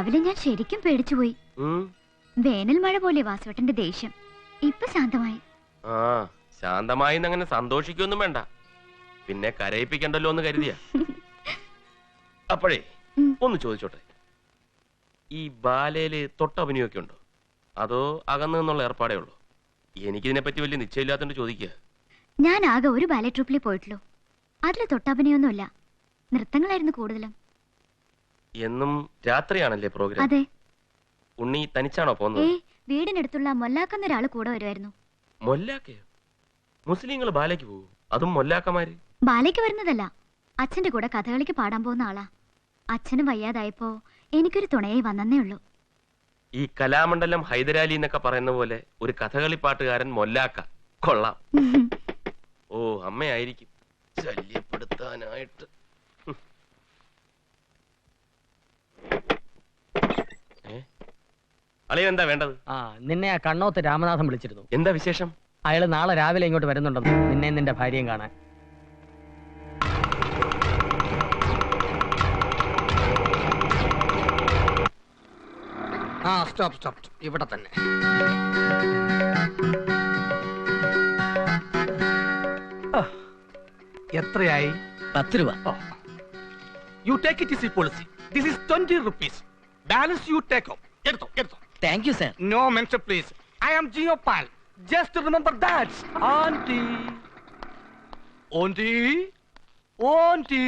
രാവിലെ ഞാൻ ശരിക്കും പേടിച്ചു പോയി. വേനൽ മഴ പോലെ വാസുവട്ടന്റെ ദേഷ്യം ഇപ്പൊ ശാന്തമായി. ആ ശാന്തമായി അങ്ങനെ സന്തോഷിക്കൊന്നും വേണ്ട. പിന്നെ കരയിപ്പിക്കണ്ടല്ലോ എന്ന് കരുതിയ. അപ്പോഴേ ഒന്ന് ചോദിച്ചോട്ടെ. ഈ ബാലയിൽ തൊട്ടഭിനയൊക്കെ ഉണ്ടോ? അതോ അകന്നു എന്നുള്ള ഏർപ്പാടേ ഉള്ളൂ? എനിക്കിതിനെ പറ്റി വലിയ നിശ്ചയമില്ലാത്തോണ്ട് ചോദിക്കുക ഞാൻ ആകെ ഒരു ബാലെ ട്രൂപ്പിലേ പോയിട്ടുള്ളൂ. അതിൽ തൊട്ടഭിനയൊന്നുമില്ല. നൃത്തങ്ങളായിരുന്നു കൂടുതലും. എന്നും രാത്രിയാണല്ലേ പ്രോഗ്രാം? അതെ. ഉണ്ണി തനിച്ചാണോ പോകുന്നത്? വീടിനടുത്തുള്ള മൊല്ലാക്കുന്ന ഒരാൾ കൂടെ വരുമായിരുന്നു മൊല്ലാക്കയോ? മുസ്ലിങ്ങൾ ബാലയ്ക്ക് പോകും അതും മൊല്ലാക്കമാര് ബാലയ്ക്ക് വരുന്നതല്ല. അച്ഛന്റെ കൂടെ കഥകളിക്ക് പാടാൻ പോകുന്ന ആളാ. അച്ഛനും വയ്യാതായപ്പോ എനിക്കൊരു തുണയായി വന്നേ ഉള്ളൂ. ഈ കലാമണ്ഡലം ഹൈദരാലി എന്നൊക്കെ പറയുന്ന പോലെ ഒരു കഥകളി പാട്ടുകാരൻ മൊല്ലാക്ക. കൊള്ളാം. ഓ അമ്മയായിരിക്കും. ശല്യപ്പെടുത്താനായിട്ട് ഹും. ഏ? അളിയൻ എന്താ വേണ്ടത്? ആ നിന്നെ ആ കണ്ണോത്ത് രാമനാഥൻ വിളിച്ചിരുന്നു. എന്താ വിശേഷം? അയാൾ നാളെ രാവിലെ ഇങ്ങോട്ട് വരുന്നുണ്ടെന്ന് നിന്നെ നിന്റെ ഭാര്യയും കാണാൻ. ആ സ്റ്റോപ്പ് സ്റ്റോപ്പ്. ഇവിടെ തന്നെ. എത്രയായി? പത്ത് രൂപ. You take it is policy this is twenty rupees balance you take എടുത്തോ എടുത്തോ. Thank you sir no mention please I am Geo Paul just remember that aunty aunty aunty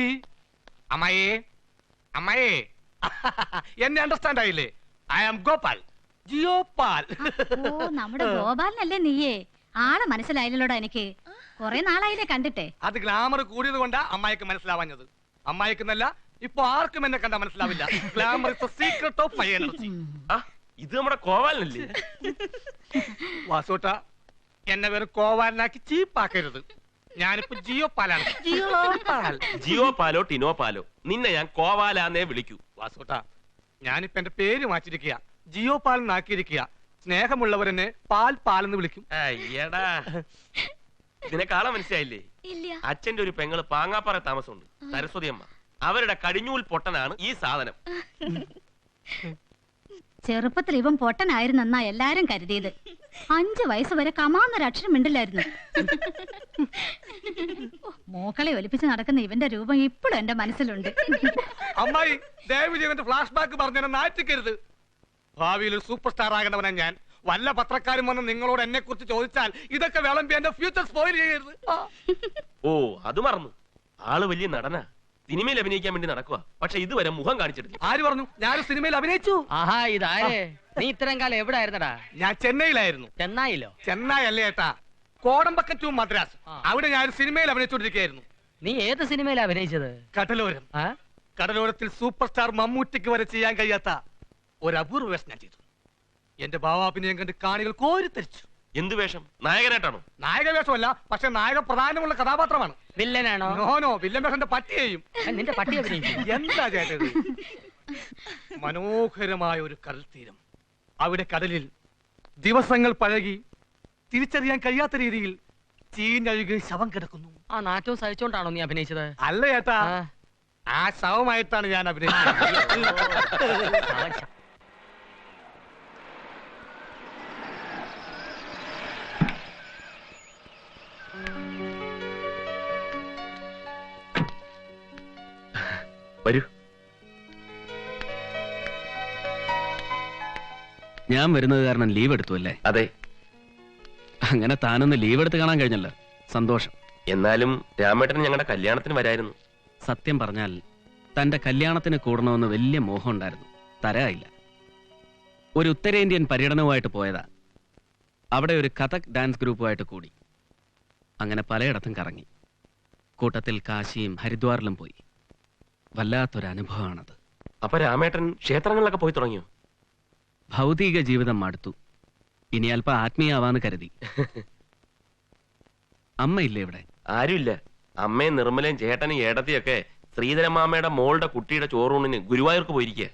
അമ്മയെ അമ്മയെ എന്നെ അണ്ടർസ്റ്റാൻഡ് ആയില്ലേ? ഐ ആം ഗോപാൽ ജിയോ പാൽ ഓ നമ്മുടെ ഗോപാലിനല്ലേ നീയേ? ആളെ മനസ്സിലായില്ലോടാ എനിക്ക്. കൊറേ നാളായില്ലേ കണ്ടിട്ടെ. അത് ഗ്ലാമർ കൂടിയത് കൊണ്ടാ അമ്മായിക്ക് മനസ്സിലാവാഞ്ഞത്. അമ്മായിക്കെന്നല്ല ഇപ്പൊ ആർക്കും എന്നെ കണ്ടാ മനസ്സിലാവില്ല. Glamour is secret of my energy ഇത് നമ്മുടെ കോവാലനല്ലേ? വാസോട്ട എന്നെ വേറെ കോവാലനാക്കി ചീപ്പാക്കരുത്. ഞാനിപ്പോ ജിയോ പാലാണ്. ജിയോ പാൽ. ജിയോ പാലോ ടിനോ പാലോ? നിന്നെ ഞാൻ കോവാലാന്നേ വിളിക്കൂ. വാസോട്ട ഞാനിപ്പോ എന്റെ പേര് മാറ്റിരിക്കുക ജിയോ പാൽ എന്നാക്കിയിരിക്കുക സ്നേഹമുള്ളവരെന്നെ പാൽ പാലെന്ന് വിളിക്കും. അയ്യടാ. ഇതിനെ ആളെ മനസ്സിലായില്ലേ? ഇല്ല. അച്ഛന്റെ ഒരു പെങ്ങൾ പാങ്ങാപ്പാറ താമസമുണ്ട്. സരസ്വതി അമ്മ. അവരുടെ കടിഞ്ഞൂൽ പൊട്ടനാണ് ഈ സാധനം. ചെറുപ്പത്തിൽ ഇവൻ പൊട്ടനായിരുന്നെന്നാ എല്ലാരും കരുതിയത്. അഞ്ചു വയസ്സ് വരെ കമാന്നൊരു അക്ഷരം മിണ്ടില്ലായിരുന്നു. മോക്കളെ ഒലിപ്പിച്ച് നടക്കുന്ന ഇവന്റെ രൂപം ഇപ്പോഴും എന്റെ മനസ്സിലുണ്ട്. അമ്മായി ചെയ്തിട്ട് ഫ്ലാഷ് ബാക്ക് പറഞ്ഞെന്നെ നാറ്റിക്കരുത്. ഭാവിയിൽ ഒരു സൂപ്പർ സ്റ്റാർ ആകേണ്ടവനാ ഞാൻ. വല്ല പത്രക്കാരും വന്ന് നിങ്ങളോട് എന്നെ കുറിച്ച് ചോദിച്ചാൽ ഇതൊക്കെ വിളമ്പി എന്റെ ഫ്യൂച്ചർ സ്പോയിൽ ചെയ്യരുത്. ഓ അത് മറന്നു. ആൾ വലിയ നടനാ. സിനിമയിൽ അഭിനയിക്കാൻ വേണ്ടി നടക്കുക പക്ഷെ ഇതുവരെ മുഖം കാണിച്ചിട്ടില്ല. ആര് പറഞ്ഞു? ഞാൻ സിനിമയിൽ അഭിനയിച്ചു. ആഹാ ഇതാരേ? നീ ഇത്രയും കാലം എവിടെ ആയിരുന്നടാ ഞാൻ ചെന്നൈയിലായിരുന്നു. ചെന്നൈയിലോ? ചെന്നൈ അല്ലേ ഏട്ടാ. കോടമ്പക്കം ടു മദ്രാസ് അവിടെ ഞാൻ ഒരു സിനിമയിൽ അഭിനയിച്ചുകൊണ്ടിരിക്കുകയായിരുന്നു. നീ ഏത് സിനിമയിൽ അഭിനയിച്ചത്? കടലോരം. കടലോരത്തിൽ സൂപ്പർ സ്റ്റാർ മമ്മൂട്ടിക്ക് വരെ ചെയ്യാൻ കഴിയാത്ത ഒരു അപൂർവ വേഷം ഞാൻ ചെയ്തു. എന്റെ ഭാവാഭിനയം കണ്ട് കാണികൾ കോരിത്തരിച്ചു എന്ത് വേഷം? നായകനായിട്ടാണോ? നായക വേഷമല്ല പക്ഷെ നായക പ്രധാനമുള്ള കഥാപാത്രമാണ്. വില്ലനാണോ? നോനോ വില്ലൻ വേഷന്റെ പട്ടിയെയും നിന്റെ പട്ടി എന്താ ചേട്ടത്? മനോഹരമായ ഒരു കടൽ തീരം അവിടെ കടലിൽ ദിവസങ്ങൾ പഴകി തിരിച്ചറിയാൻ കഴിയാത്ത രീതിയിൽ ചീഞ്ഞഴുകി ശവം കിടക്കുന്നു. ആ നാറ്റവും സഹിച്ചോണ്ടാണോ നീ അഭിനയിച്ചത്? അല്ല ചേട്ടാ ആ, ആ ശവമായിട്ടാണ് ഞാൻ അഭിനയിച്ചത്. വരൂ. ഞാൻ വരുന്നത് കാരണം ലീവ് എടുത്തു അല്ലേ? അതെ. അങ്ങനെ താനൊന്ന് ലീവ് എടുത്ത് കാണാൻ കഴിഞ്ഞല്ലോ. സന്തോഷം. എന്നാലും രാമേട്ടൻ ഞങ്ങളുടെ കല്യാണത്തിന് വരായിരുന്നു. സത്യം പറഞ്ഞാൽ തന്റെ കല്യാണത്തിന് കൂടണമെന്ന് വലിയ മോഹം ഉണ്ടായിരുന്നു. തരായില്ല. ഒരു ഉത്തരേന്ത്യൻ പര്യടനവുമായിട്ട് പോയതാ. അവിടെ ഒരു കഥക് ഡാൻസ് ഗ്രൂപ്പുമായിട്ട് കൂടി. അങ്ങനെ പലയിടത്തും കറങ്ങി. കൂട്ടത്തിൽ കാശിയും ഹരിദ്വാറിലും പോയി. വല്ലാത്തൊരു അനുഭവമാണത് അപ്പൊ രാമേട്ടൻ ക്ഷേത്രങ്ങളിലൊക്കെ പോയി തുടങ്ങിയോ? ഭൗതിക ജീവിതം മടുത്തു. ഇനി അല്പം ആത്മീയാവാന്ന് കരുതി. അമ്മയില്ലേ ഇവിടെ? ആരുമില്ല. അമ്മയും നിർമ്മലയും ചേട്ടനും ഏടത്തിയൊക്കെ ശ്രീധരമാമയുടെ മോളുടെ കുട്ടിയുടെ ചോറൂണിന് ഗുരുവായൂർക്ക് പോയിരിക്കുക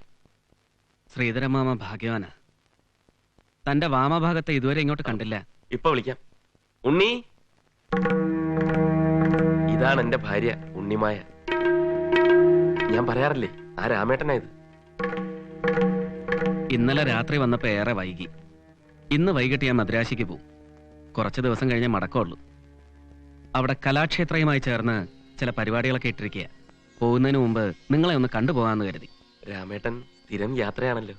ശ്രീധരമാമ ഭാഗ്യവാനാ. തന്റെ വാമഭാഗത്തെ ഇതുവരെ ഇങ്ങോട്ട് കണ്ടില്ല. ഇപ്പൊ വിളിക്കാം. ഉണ്ണി? ഇതാണ് എന്റെ ഭാര്യ ഉണ്ണിമായ. ഞാൻ പറയാറില്ലേ? ആ രാമേട്ടനായത്. ഇന്നലെ രാത്രി വന്നപ്പോ ഏറെ വൈകി. ഇന്ന് വൈകിട്ട് ഞാൻ മദ്രാശിക്ക് പോവും. കുറച്ച് ദിവസം കഴിഞ്ഞേ മടക്കമുള്ളൂ. അവിടെ കലാക്ഷേത്രയുമായി ചേർന്ന് ചില പരിപാടികളൊക്കെ ഇട്ടിരിക്കുക പോകുന്നതിന് മുമ്പ് നിങ്ങളെ ഒന്ന് കണ്ടുപോകാമെന്ന് കരുതി. രാമേട്ടൻ സ്ഥിരം യാത്രയാണല്ലോ.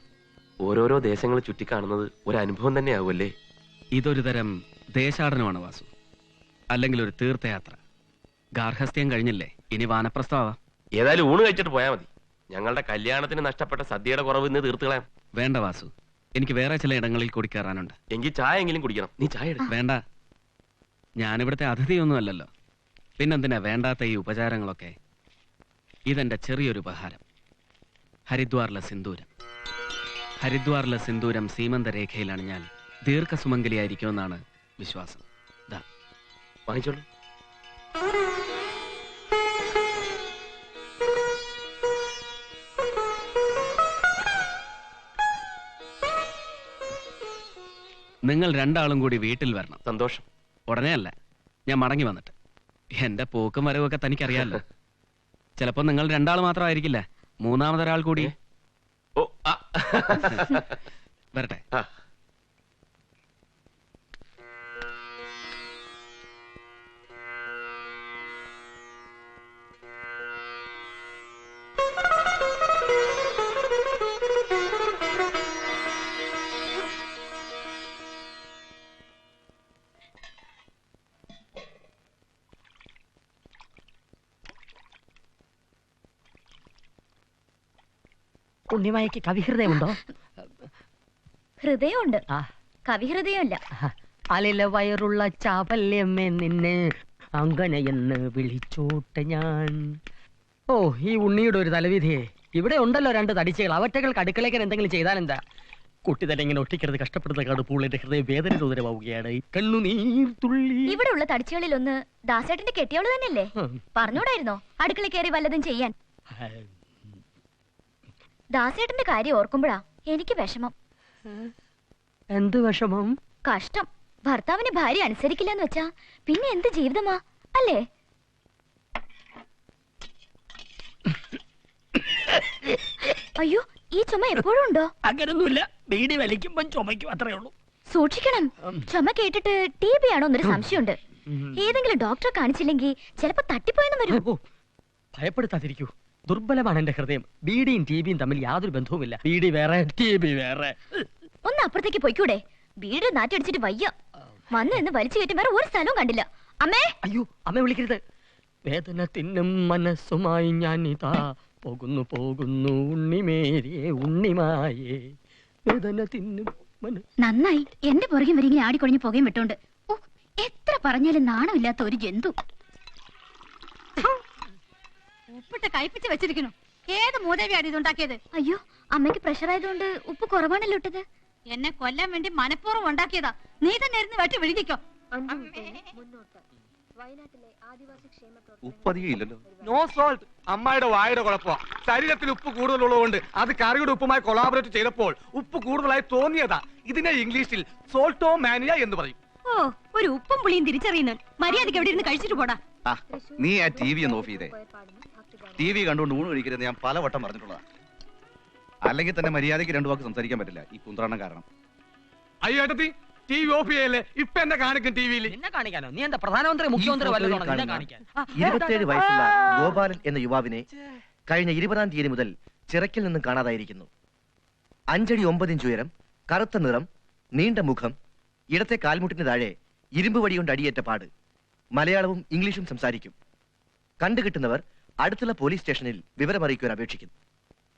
ഓരോരോ ദേശങ്ങൾ ചുറ്റിക്കാണുന്നത് ഒരു അനുഭവം തന്നെയാവുമല്ലേ? ഇതൊരു തരം ദേശാടനമാണ് വാസു. അല്ലെങ്കിൽ ഒരു തീർത്ഥയാത്ര. ഗാർഹസ്ഥ്യം കഴിഞ്ഞില്ലേ? ഇനി വാനപ്രസ്ഥമാവാം ഏതായാലും ഊണ് കഴിച്ചിട്ട് പോയാൽ മതി. ഞങ്ങളുടെ കല്യാണത്തിന് നഷ്ടപ്പെട്ട സദ്യയുടെ കുറവ് ഇന്ന് തീർത്തുകളാം വേണ്ട വാസു. എനിക്ക് വേറെ ചില ഇടങ്ങളിൽ കൂടി കയറാനുണ്ട്. എങ്കിൽ ചായ എങ്കിലും കുടിക്കണം. നീ ചായ വേണ്ട. ഞാനിവിടുത്തെ അതിഥിയൊന്നും അല്ലല്ലോ പിന്നെന്തിനാ വേണ്ടാത്ത ഈ ഉപചാരങ്ങളൊക്കെ? ഇതെന്റെ ചെറിയൊരു ഉപഹാരം. ഹരിദ്വാറിലെ സിന്ദൂരം. ഹരിദ്വാറിലെ സിന്ദൂരം സീമന്ത രേഖയിലാണ് ഞാൻ ദീർഘസുമംഗലിയായിരിക്കുമെന്നാണ് വിശ്വാസം. ദാ. വാങ്ങിച്ചോളൂ. നിങ്ങൾ രണ്ടാളും കൂടി വീട്ടിൽ വരണം. സന്തോഷം. ഉടനെ അല്ല ഞാൻ മടങ്ങി വന്നിട്ട്. എന്റെ പോക്കും വരവൊക്കെ തനിക്കറിയാമല്ലോ ചിലപ്പോ നിങ്ങൾ രണ്ടാൾ മാത്രമായിരിക്കില്ല? മൂന്നാമതൊരാൾ കൂടി. ഓ ആ. വരട്ടെ. ആ. ഉണ്ണിമായക്ക് കവിഹൃദയമുണ്ടോ? ഹൃദയമുണ്ട്. കവിഹൃദയമല്ല. അലില വയറുള്ള ചാപല്യമേ നിന്നെ അങ്ങനെയെന്ന് വിളിച്ചോട്ടെ ഞാൻ. ഓ ഈ ഉണ്ണിയുടെ ഒരു തലവിധിയെ. ഇവിടെ ഉണ്ടല്ലോ രണ്ട് തടിച്ചകൾ. അവറ്റകൾ അടുക്കളയ്ക്ക് എന്തെങ്കിലും ചെയ്താൽ എന്താ കുട്ടി തന്നെ ഇങ്ങനെ ഒട്ടിക്കരുത് കഷ്ടപ്പെടുന്ന കാട് എന്റെ ഹൃദയം വേദന ഉദരമാവുകയാണ് ഇവിടെ ഉള്ള തടിച്ചുകളിൽ ഒന്ന് ദാസേട്ടന്റെ കെട്ടിയവൾ തന്നെയല്ലേ. പറഞ്ഞൂടായിരുന്നോ അടുക്കള കയറി വല്ലതും ചെയ്യാൻ. ദാസേട്ടന്റെ കാര്യം ഓർക്കുമ്പോഴാ എനിക്ക് വിഷമം. എന്ത് വിഷമം? കഷ്ടം. ഭർത്താവിന് ഭാര്യ അനുസരിക്കില്ല എന്ന് വെച്ചാ പിന്നെ എന്ത് ജീവിതമാ? അല്ലേ? അയ്യോ ഈ ചുമ എപ്പോഴും ഉണ്ടോ? അങ്ങനൊന്നുമില്ല. ബീഡി വലിക്കുമ്പം ചുമയ്ക്കും അത്രേ ഉള്ളൂ. സൂക്ഷിക്കണം. ചുമ കേട്ടിട്ട് ടി ബി ആണോ എന്നൊരു സംശയമുണ്ട്. ഏതെങ്കിലും ഡോക്ടറെ കാണിച്ചില്ലെങ്കിൽ ചിലപ്പോ തട്ടിപ്പോയെന്ന് വരും. ഭയപ്പെടുത്താതിരിക്കൂ. ദുർബലമാണ് എന്റെ ഹൃദയം. ബീഡിയും ടി ബിയും തമ്മിൽ യാതൊരു ബന്ധവുമില്ല. ബീഡി വേറെ ടി ബി വേറെ. ഒന്ന് അപ്പുറത്തേക്ക് പോയിക്കൂടെ? വീട് നാറ്റടിച്ചിട്ട് വയ്യ. വന്നു എന്ന് വലിച്ചു കയറ്റി. വേറെ ഒരു സ്ഥലവും കണ്ടില്ല. അമ്മേ! അയ്യോ അമ്മ വിളിക്കരുത്. വേദന തിന്നും മനസ്സുമായി ഞാൻ ഇതാ. പോകുന്നു പോകുന്നു ഉണ്ണിമേരിയെ ഉണ്ണിമായേ. വേദന തിന്നും മന നന്നായി. എന്റെ പുറകെ വരിങ്ങനെ ആടിക്കൊഴിഞ്ഞ് പോകുകയും വിട്ടോണ്ട്. ഓ എത്ര പറഞ്ഞാലും നാണമില്ലാത്ത ഒരു ജന്തു. ഉപ്പിട്ട് കയ്പിച്ച് വെച്ചിരിക്കുന്നു. ഏത് മൂതവിയാണ് ഇതുണ്ടാക്കിയത്? അയ്യോ അമ്മയ്ക്ക് പ്രഷർ ആയതുകൊണ്ട് ഉപ്പ് കുറവാണല്ലോ ഇട്ടത്. എന്നെ കൊല്ലാൻ വേണ്ടി മനഃപൂർവം ഉണ്ടാക്കിയതാ. നീ തന്നെ ഇരുന്ന് വെട്ടി വിഴുങ്ങിക്കോ. അമ്മയുടെ ഇല്ലല്ലോ. നോ സോൾട്ട് അമ്മായിയുടെ വായുടെ കുഴപ്പമാ. ശരീരത്തിൽ ഉപ്പ് കൂടുതലുള്ളതുകൊണ്ട് അത് കറിയുടെ ഉപ്പുമായി കൊളാബറേറ്റ് ചെയ്തപ്പോൾ ഉപ്പ് കൂടുതലായി തോന്നിയതാ. ഇതിനെ ഇംഗ്ലീഷിൽ സോൾട്ടോ മാനിയ എന്ന് പറയും. ഓ ഒരു ഉപ്പും പുളിയും തിരിച്ചറിയുന്നു മര്യാദയ്ക്ക് എവിടെ ഇരുന്ന് കഴിച്ചിട്ട് പോടാ. ആ നീ ആ ടി വി ഒന്ന് ഓഫ് ചെയ്തേ. ടി വി കണ്ടുകൊണ്ട് ഊണ് കഴിക്കരുത് ഞാൻ പലവട്ടം പറഞ്ഞിട്ടുള്ളതാണ് അല്ലെങ്കിൽ തന്നെ മര്യാദയ്ക്ക് രണ്ടു വാക്ക് സംസാരിക്കാൻ പറ്റില്ല. ഈ കുന്ത്രണം കാരണം. അയ്യോ ഏട്ടത്തി ടി വി ഓഫ് ചെയ്യല്ലേ? ഇപ്പൊ എന്നെ കാണിക്കും ടി വിയിൽ നിന്നെ കാണിക്കാനോ? നീ എന്താ പ്രധാനമന്ത്രി മുഖ്യമന്ത്രി വല്ലതും നിന്നെ കാണുന്ന കാണിക്കാൻ. ആ, ഇരുപത്തിയേഴ് വയസ്സുള്ള ഗോപാലൻ എന്ന യുവാവിനെ കഴിഞ്ഞ ഇരുപതാം തീയതി മുതൽ ചിറക്കിൽ നിന്നും കാണാതായിരിക്കുന്നു. അഞ്ചടി ഒമ്പത് ഇഞ്ച് ഉയരം കറുത്ത നിറം നീണ്ട മുഖം ഇടത്തെ കാൽമുട്ടിന് താഴെ ഇരുമ്പ് വടി കൊണ്ട് അടിയേറ്റ പാട്. മലയാളവും ഇംഗ്ലീഷും സംസാരിക്കും. കണ്ടുകിട്ടുന്നവർ അടുത്തുള്ള പോലീസ് സ്റ്റേഷനിൽ വിവരമറിയിക്കുവാൻ അപേക്ഷിക്കുന്നു.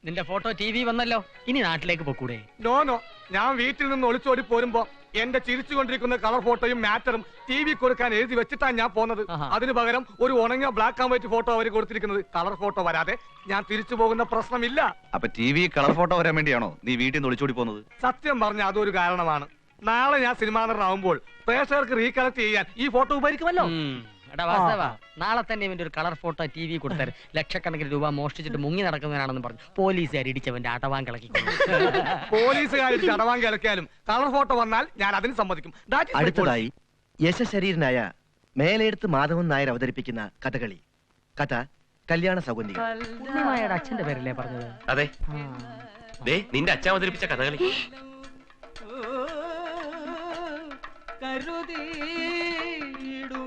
നിന്റെ ഫോട്ടോ ടി വി വന്നല്ലോ. ഇനി നാട്ടിലേക്ക് പൊക്കൂടെ. No no. ഞാൻ വീട്ടിൽ നിന്ന് ഒളിച്ചോടി പോരുമ്പോ എന്റെ ചിരിച്ചുകൊണ്ടിരിക്കുന്ന കളർ ഫോട്ടോയും മാറ്ററും ടി വി കൊടുക്കാൻ എഴുതി വെച്ചിട്ടാണ് ഞാൻ പോന്നത്. അതിനു പകരം ഒരു ഉണങ്ങിയ ബ്ലാക്ക് ആൻഡ് വൈറ്റ് ഫോട്ടോ അവർ കൊടുത്തിരിക്കുന്നത്. കളർ ഫോട്ടോ വരാതെ ഞാൻ തിരിച്ചു പോകുന്ന പ്രശ്നമില്ല. അപ്പൊ ടി വി കളർ ഫോട്ടോ വരാൻ വേണ്ടിയാണോ നീ വീട്ടിൽ നിന്ന് ഒളിച്ചോടി പോകുന്നത് സത്യം പറഞ്ഞ അതൊരു കാരണമാണ്. നാളെ ഞാൻ സിനിമാ നടനാവുമ്പോൾ പ്രേക്ഷകർക്ക് റീകളക്ട് ചെയ്യാൻ ഈ ഫോട്ടോ ഉപകരിക്കുമല്ലോ. എടാ വാസവ നാളെ തന്നെ ഇവന്റെ ഒരു കളർ ഫോട്ടോ ടി വി കൊടുത്താൽ ലക്ഷക്കണക്കിന് രൂപ മോഷ്ടിച്ചിട്ട് മുങ്ങി നടക്കുന്നവനാണെന്ന് പറഞ്ഞു. പോലീസുകാർ ഇടിച്ചവന്റെ അടവാങ് കിളക്കി പോലീസുകാർ ചടവാൻ കിളക്കിയാലും കളർ ഫോട്ടോ വന്നാൽ ഞാൻ അതിന് സമ്മതിക്കും. That is അടുത്തതായി യശശരീരനായ മേലെടുത്ത് മാധവൻ നായർ അവതരിപ്പിക്കുന്ന കഥകളി. കഥ കല്യാണ സൗകര്യം. ഉണ്ണിമായുടെ അച്ഛന്റെ പേരല്ലേ പറഞ്ഞത്? അതെ. ദേ നിന്റെ അച്ഛൻ അവതരിപ്പിച്ച കഥകളി. ഇതെപ്പോ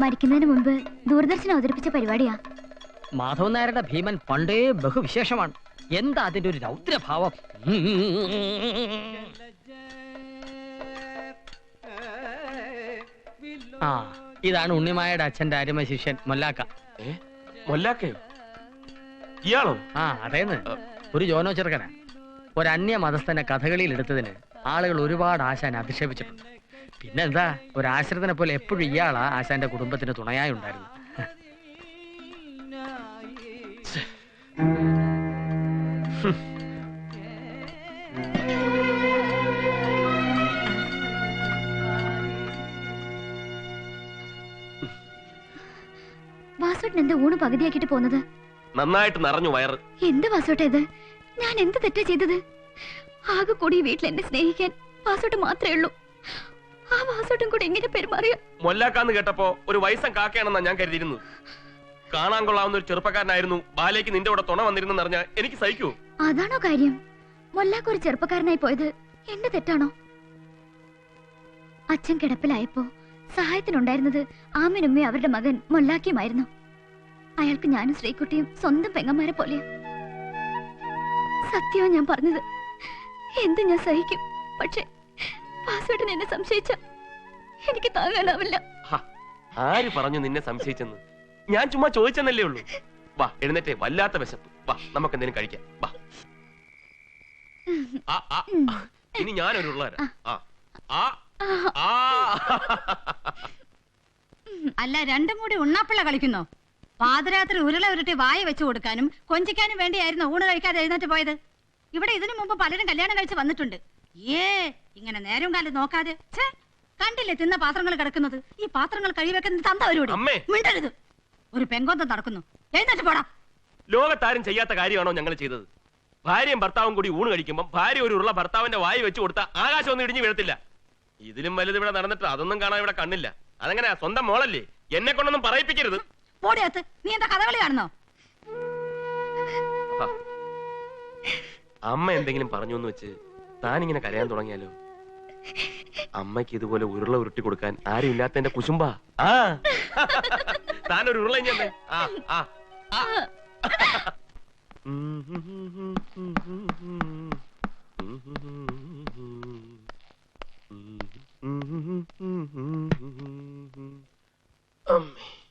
മരിക്കുന്നതിന് മുൻപ് ദൂരദർശൻ അവതരിപ്പിച്ച പരിപാടിയാ. മാധവൻ നായരുടെ ഭീമൻ പണ്ടേ ബഹുവിശേഷമാണ്. എന്താ അതിന്റെ ഒരു രൗദ്രഭാവം? ആ ഇതാണ് ഉണ്ണിമായയുടെ അച്ഛന്റെ അരുമ ശിഷ്യൻ മൊല്ലാക്ക മൊല്ലാക്കയോ? ഇയാളോ? ആ അതേന്ന്. ഒരു ജോനോ ചെറുക്കനാ. ഒരു അന്യ മതസ്ഥനെ കഥകളിയിൽ എടുത്തതിന് ആളുകൾ ഒരുപാട് ആശാനെ അധിക്ഷേപിച്ചിട്ടുണ്ട്. പിന്നെന്താ ഒരു ആശ്രിതനെ പോലെ എപ്പോഴും ഇയാളാ ആശാന്റെ കുടുംബത്തിന് തുണയായി ഉണ്ടായിരുന്നു വാസോട്ടൻ എന്താ ഊണ് പകുതിയാക്കിട്ട് പോന്നത്? നന്നായിട്ട് നിറഞ്ഞു വയറ്. എന്ത് വാസോട്ട ഇത്? ഞാൻ എന്ത് തെറ്റാ ചെയ്തത്? ആകെ കൂടി വീട്ടിൽ എന്നെ സ്നേഹിക്കാൻ വാസോട്ട് മാത്രമേ ഉള്ളൂ. ആ വാസോട്ടും കൂടെ എങ്ങനെ പെരുമാറിയ? മൊല്ലാക്കാന്ന് കേട്ടപ്പോ ഒരു വയസ്സൻ കാക്കയാണെന്നാ ഞാൻ കരുതിയിരുന്നു കാണാൻ കൊള്ളാവുന്ന ഒരു ചെറുപ്പക്കാരനായിരുന്നു ബാലയ്ക്ക് നിന്റെ കൂടെ തുണ വന്നിരുന്നെന്ന് അറിഞ്ഞാൽ എനിക്ക് സഹിക്കൂ അതാണോ കാര്യം? മൊല്ലാക്ക ഒരു ചെറുപ്പക്കാരനായി പോയത് എന്റെ തെറ്റാണോ? അച്ഛൻ കിടപ്പിലായപ്പോ സഹായത്തിനുണ്ടായിരുന്നത് ആമിനുമ്മയും അവരുടെ മകൻ മൊല്ലാക്കിയുമായിരുന്നു. അയാൾക്ക് ഞാനും ശ്രീകുട്ടിയും സ്വന്തം പെങ്ങന്മാരെ പോലെ സത്യവും ഞാൻ പറഞ്ഞത്. എന്ത് ഞാൻ സഹിക്കും? പക്ഷെ പാസ്വേഡിന് എന്നെ സംശയിച്ച. എനിക്ക് താങ്ങാനാവില്ല. ആര് പറഞ്ഞു നിന്നെ സംശയിച്ചെന്ന്? ഞാൻ ചുമ്മാ ചോദിച്ചെന്നല്ലേ ഉള്ളൂ. വാ എഴുന്നേറ്റേ വല്ലാത്ത വിശപ്പ്. വാ നമുക്ക് എന്തെങ്കിലും കഴിക്കാം. വാ. ആ, ആ, ആ. ഇനി ഞാനൊരു ആ ആ ആ. അല്ല രണ്ടും കൂടി ഉണ്ണാപ്പിള്ള കളിക്കുന്നോ? പാതിരാത്രി ഉരുള ഉരുട്ടി വായ വെച്ചു കൊടുക്കാനും കൊഞ്ചിക്കാനും വേണ്ടിയായിരുന്നു ഊണ് കഴിക്കാതെ എഴുന്നേറ്റ് പോയത്. ഇവിടെ ഇതിനു മുമ്പ് പലരും കല്യാണം കഴിച്ച് വന്നിട്ടുണ്ട്. ഏ ഇങ്ങനെ നേരം കാലം നോക്കാതെ ഛേ കണ്ടില്ലേ തിന്ന പാത്രങ്ങൾ കിടക്കുന്നത്? ഈ പാത്രങ്ങൾ കഴിവെക്കുന്നത് തന്തവരോട് അമ്മേ. മിണ്ടരുത്. ഒരു പെങ്കോന്തം നടക്കുന്നു. എഴുന്നേറ്റ് പോടാ. ലോകത്താരും ചെയ്യാത്ത കാര്യമാണോ ഞങ്ങൾ ചെയ്തത്? ഭാര്യയും ഭർത്താവും കൂടി ഊണ് കഴിക്കുമ്പോൾ ഭാര്യ ഒരു ഉരുള ഭർത്താവിന്റെ വായി വെച്ച് കൊടുത്ത ആകാശം ഒന്നും ഇടിഞ്ഞു വീഴത്തില്ല. ഇതിലും വലുത് ഇവിടെ നടന്നിട്ട് അതൊന്നും കാണാൻ ഇവിടെ കണ്ണില്ല. അതെങ്ങനെ സ്വന്തം മോളല്ലേ? എന്നെ കൊണ്ടൊന്നും പറയിപ്പിക്കരുത്. പോടിയത്ത് നീ എന്താ കഥകളി കാണുന്നോ? ആ. അമ്മ എന്തെങ്കിലും പറഞ്ഞു എന്ന് വെച്ച് താനിങ്ങനെ കരയാൻ തുടങ്ങിയാലോ? അമ്മയ്ക്ക് ഇതുപോലെ ഉരുള ഉരുട്ടി കൊടുക്കാൻ ആരും ഇല്ലാത്തതിന്റെ കുശുമ്പാ. ആ. താനൊരു ഉരുള ആ ആ. അമ്മേ.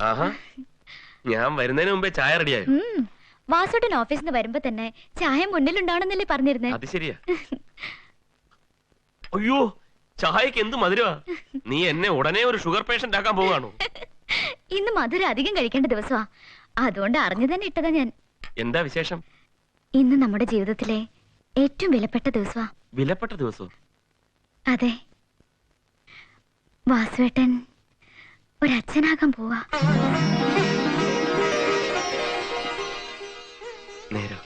ആഹാ. ഞാൻ വരുന്നതിന് മുമ്പേ ചായ റെഡിയായി? വാസുട്ടൻ ഓഫീസിൽ നിന്ന് വരുമ്പോ തന്നെ ചായ മുന്നിലുണ്ടാവണമെന്നല്ലേ പറഞ്ഞിരുന്നേ. അത് ശരിയാ. അയ്യോ ചായക്ക് എന്ത് മധുരമാ. നീ എന്നെ ഉടനെ ഒരു ഷുഗർ പേഷ്യന്റ് ആക്കാൻ പോവാണോ ഇന്ന് മധുരം അധികം കഴിക്കേണ്ട ദിവസമാ. അതുകൊണ്ട് അറിഞ്ഞു തന്നെ ഇട്ടതാ ഞാൻ. എന്താ വിശേഷം? ഇന്ന് നമ്മുടെ ജീവിതത്തിലെ ഏറ്റവും വിലപ്പെട്ട ദിവസമാ. വിലപ്പെട്ട ദിവസം? അതെ. വാസുവേട്ടൻ ഒരച്ഛനാകാൻ പോവാ. നേരോ?